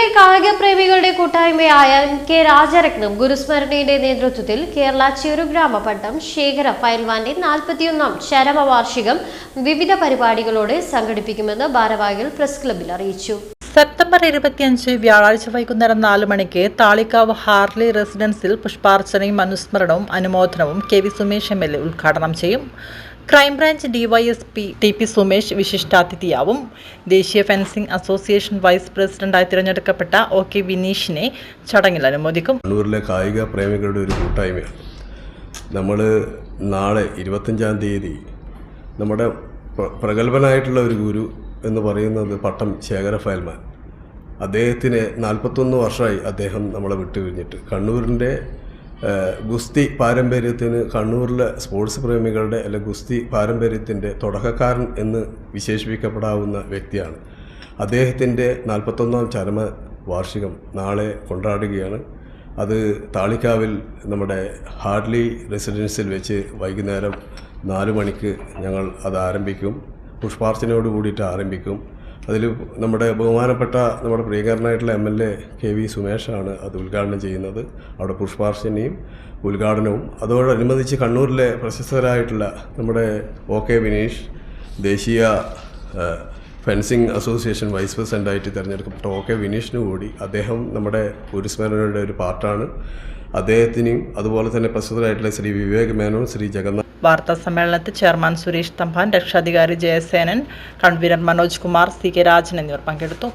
കണ്ണൂരിലെ കായിക പ്രേമികളുടെ കൂട്ടായ്മയായ കെ രാജരത്നം ഗുരുസ്മരണയുടെ നേതൃത്വത്തിൽ കേരള ചെറുഗ്രാമ പട്ടം ശേഖര ഫയൽവാന്റെ നാൽപ്പത്തിയൊന്നാം ചരമവാർഷികം വിവിധ പരിപാടികളോടെ സംഘടിപ്പിക്കുമെന്ന് ഭാരവാഹികൾ പ്രസ് ക്ലബിൽ അറിയിച്ചു. സെപ്റ്റംബർ ഇരുപത്തിയഞ്ച് വ്യാഴാഴ്ച വൈകുന്നേരം നാല് മണിക്ക് താളിക്കാവ് ഹാർലി റെസിഡൻസിൽ പുഷ്പാർച്ചനയും അനുസ്മരണവും അനുമോദനവും K V Sumesh M L A ഉദ്ഘാടനം ചെയ്യും. Crime branch DYSP T P Sumesh വിശിഷ്ടാതിഥിയാവും. ദേശീയ ഫെൻസിംഗ് അസോസിയേഷൻ വൈസ് പ്രസിഡന്റായി തിരഞ്ഞെടുക്കപ്പെട്ട ഒ കെ വിനീഷിനെ ചടങ്ങിൽ അനുമോദിക്കും. കണ്ണൂരിലെ കായിക പ്രേമികളുടെ ഒരു കൂട്ടായ്മയാണ്. നമ്മൾ നാളെ ഇരുപത്തഞ്ചാം തീയതി നമ്മുടെ പ്ര- പ്രഗത്ഭനായിട്ടുള്ള ഒരു ഗുരു എന്ന് പറയുന്നത് പട്ടം ശേഖര ഫയൽമാൻ. അദ്ദേഹത്തിന് നാൽപ്പത്തൊന്ന് വർഷമായി അദ്ദേഹം നമ്മളെ വിട്ടുപിരിഞ്ഞിട്ട്. കണ്ണൂരിന്റെ ഗുസ്തി പാരമ്പര്യത്തിന് കണ്ണൂരിലെ സ്പോർട്സ് പ്രേമികളുടെ അല്ലെ ഗുസ്തി പാരമ്പര്യത്തിന്റെ തുടക്കക്കാരൻ എന്ന് വിശേഷിപ്പിക്കപ്പെടാവുന്ന വ്യക്തിയാണ്. അദ്ദേഹത്തിന്റെ നാൽപ്പത്തൊന്നാം ചരമ വാർഷികം നാളെ കൊണ്ടാടുകയാണ്. അത് താളിക്കാവിൽ നമ്മുടെ ഹാർഡ്ലി റെസിഡൻസിൽ വെച്ച് വൈകുന്നേരം നാല് മണിക്ക് ഞങ്ങൾ അത് ആരംഭിക്കും. പുഷ്പാർച്ചനയോട് കൂടിയിട്ട് ആരംഭിക്കും. അതിൽ നമ്മുടെ ബഹുമാനപ്പെട്ട നമ്മുടെ പ്രിയകരനായിട്ടുള്ള M L A K V സുമേഷാണ് അത് ഉദ്ഘാടനം ചെയ്യുന്നത്. അവിടെ പുഷ്പാർച്ചനയും ഉദ്ഘാടനവും. അതോടനുബന്ധിച്ച് കണ്ണൂരിലെ പ്രശസ്തരായിട്ടുള്ള നമ്മുടെ ഒ കെ വിനീഷ് ദേശീയ ഫെൻസിങ് അസോസിയേഷൻ വൈസ് പ്രസിഡന്റായിട്ട് തിരഞ്ഞെടുക്കപ്പെട്ട ഒ കെ വിനീഷിന് കൂടി അദ്ദേഹം നമ്മുടെ ഗുരുസ്മരണയുടെ ഒരു പാർട്ടാണ്. അദ്ദേഹത്തിനെയും അതുപോലെ തന്നെ പ്രസിദ്ധരായിട്ടുള്ള ശ്രീ വിവേക് മേനോൻ ശ്രീ ജഗന്നാഥ് വാർത്താ സമ്മേളനത്തിൽ ചെയർമാൻ സുരേഷ് തമ്പാൻ രക്ഷാധികാരി Jayasenan convener Manoj Kumar C K Rajan എന്നിവർ പങ്കെടുത്തു.